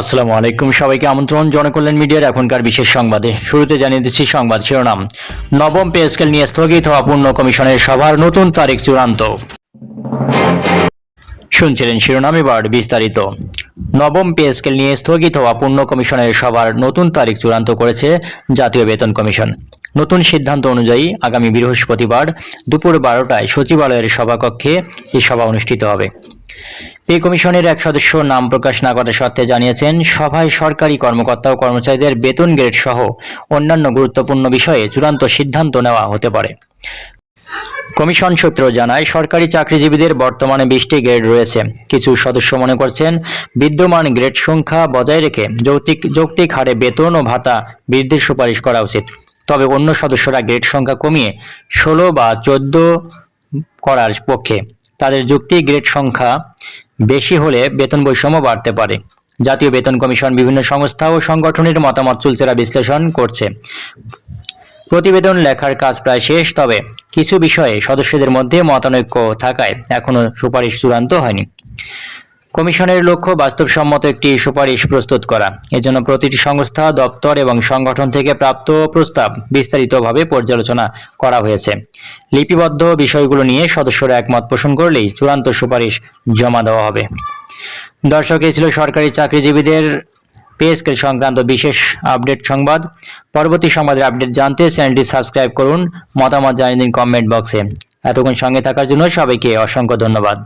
আসসালামু আলাইকুম। সবাইকে আমন্ত্রণ জনকল্যাণ মিডিয়ার এখনকার বিশেষ সংবাদে। শুরুতে জানিয়ে দিচ্ছি সংবাদ শিরোনাম। নবম পে স্কেল নিয়ে স্থগিত হওয়া পূর্ণ কমিশনের সভার নতুন তারিখ চূড়ান্ত। শুনছিলেন শিরোনাম, এবার বিস্তারিত। নবম পে স্কেল নিয়ে স্থগিত হওয়া পূর্ণ কমিশনের সভার নতুন তারিখ চূড়ান্ত করেছে জাতীয় বেতন কমিশন। নতুন সিদ্ধান্ত অনুযায়ী আগামী বৃহস্পতিবার দুপুর বারোটায় সচিবালয়ের সভাকক্ষে এই সভা অনুষ্ঠিত হবে। পে কমিশনের এক সদস্য নাম প্রকাশ না করার সত্ত্বে জানিয়েছেন, সভায় সরকারি কর্মকর্তা ও কর্মচারীদের বেতন গ্রেড সহ অন্যান্য গুরুত্বপূর্ণ বিষয়ে চূড়ান্ত সিদ্ধান্ত নেওয়া হতে পারে। কমিশন সূত্র জানায়, সরকারি চাকরিজীবীদের বর্তমানে বিশটি গ্রেড রয়েছে। কিছু সদস্য মনে করছেন, বিদ্যমান গ্রেড সংখ্যা বজায় রেখে যৌক্তিক যৌক্তিক হারে বেতন ও ভাতা বৃদ্ধির সুপারিশ করা উচিত। তবে অন্য সদস্যরা গ্রেড সংখ্যা কমিয়ে ষোলো বা চোদ্দ করার পক্ষে তাদের যুক্তি গ্রেড সংখ্যা বেশি হলে বেতন বৈষম্য বাড়তে পারে। জাতীয় বেতন কমিশন বিভিন্ন সংস্থা ও সংগঠনের মতামত চুলচেরা বিশ্লেষণ করছে। প্রতিবেদন লেখার কাজ প্রায় শেষ, তবে কিছু বিষয়ে সদস্যদের মধ্যে মতানৈক্য থাকায় এখনও সুপারিশ চূড়ান্ত হয়নি। কমিশনের লক্ষ্য বাস্তবসম্মত একটি সুপারিশ প্রস্তুত করা। এজন্য প্রতিটি সংস্থা, দপ্তর এবং সংগঠন থেকে প্রাপ্ত প্রস্তাব বিস্তারিতভাবে পর্যালোচনা করা হয়েছে। লিপিবদ্ধ বিষয়গুলো নিয়ে সদস্যরা একমত পোষণ করলেই চূড়ান্ত সুপারিশ জমা দেওয়া হবে। দর্শক ছিল সরকারি চাকরিজীবীদের পে স্কেল সংক্রান্ত বিশেষ আপডেট সংবাদ। পরবর্তী সংবাদের আপডেট জানতে চ্যানেলটি সাবস্ক্রাইব করুন। মতামত জানিয়ে দিন কমেন্ট বক্সে। এতক্ষণ সঙ্গে থাকার জন্য সবাইকে অসংখ্য ধন্যবাদ।